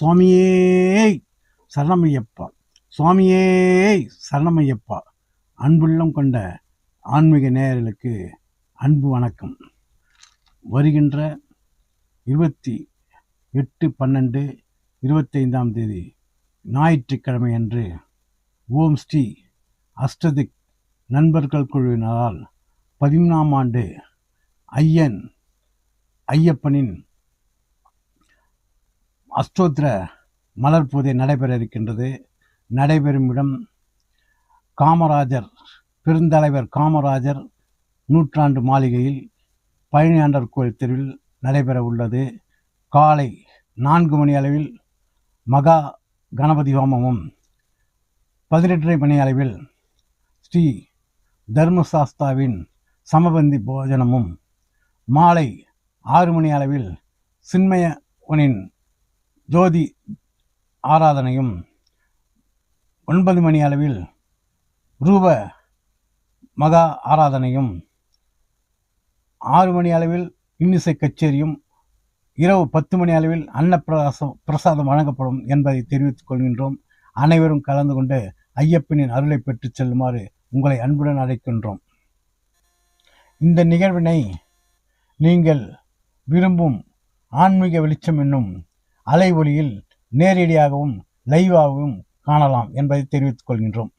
சுவாமியே சரணமையப்பா. சுவாமியே சரணமையப்பா. அன்புள்ளம் கொண்ட ஆன்மீக நேயர்களுக்கு அன்பு வணக்கம். வருகின்ற இருபத்தி எட்டு பன்னெண்டு இருபத்தைந்தாம் தேதி ஞாயிற்றுக்கிழமை அன்று ஓம் ஸ்ரீ அஷ்டதிக் நண்பர்கள் குழுவினரால் பதிமூணாம் ஆண்டு ஐயன் ஐயப்பனின் அஷ்டோத்திர மலர் பூஜை நடைபெற இருக்கின்றது நடைபெறும் இடம் காமராஜர் பெருந்தலைவர் காமராஜர் நூற்றாண்டு மாளிகையில் பழனியாண்டர் கோயில் தெருவில் நடைபெற உள்ளது காலை நான்கு மணி அளவில் மகா கணபதி ஹோமமும் பதினெட்டரை மணி அளவில் ஸ்ரீ தர்மசாஸ்தாவின் சமபந்தி போஜனமும் மாலை ஆறு மணி அளவில் சின்மயவனின் ஜோதி ஆராதனையும் ஒன்பது மணி அளவில் ரூப மகா ஆராதனையும் ஆறு மணி அளவில் இன்னிசை கச்சேரியும் இரவு பத்து மணி அளவில் அன்னப்பிரசாசம் பிரசாதம் வழங்கப்படும் என்பதை தெரிவித்துக் கொள்கின்றோம். அனைவரும் கலந்து கொண்டு ஐயப்பனின் அருளை பெற்றுச் செல்லுமாறு உங்களை அன்புடன் அழைக்கின்றோம். இந்த நிகழ்வினை நீங்கள் விரும்பும் ஆன்மீக வெளிச்சம் என்னும் அலை ஒளியில் நேரடியாகவும் லைவாகவும் காணலாம் என்பதை தெரிவித்துக் கொள்கின்றோம்.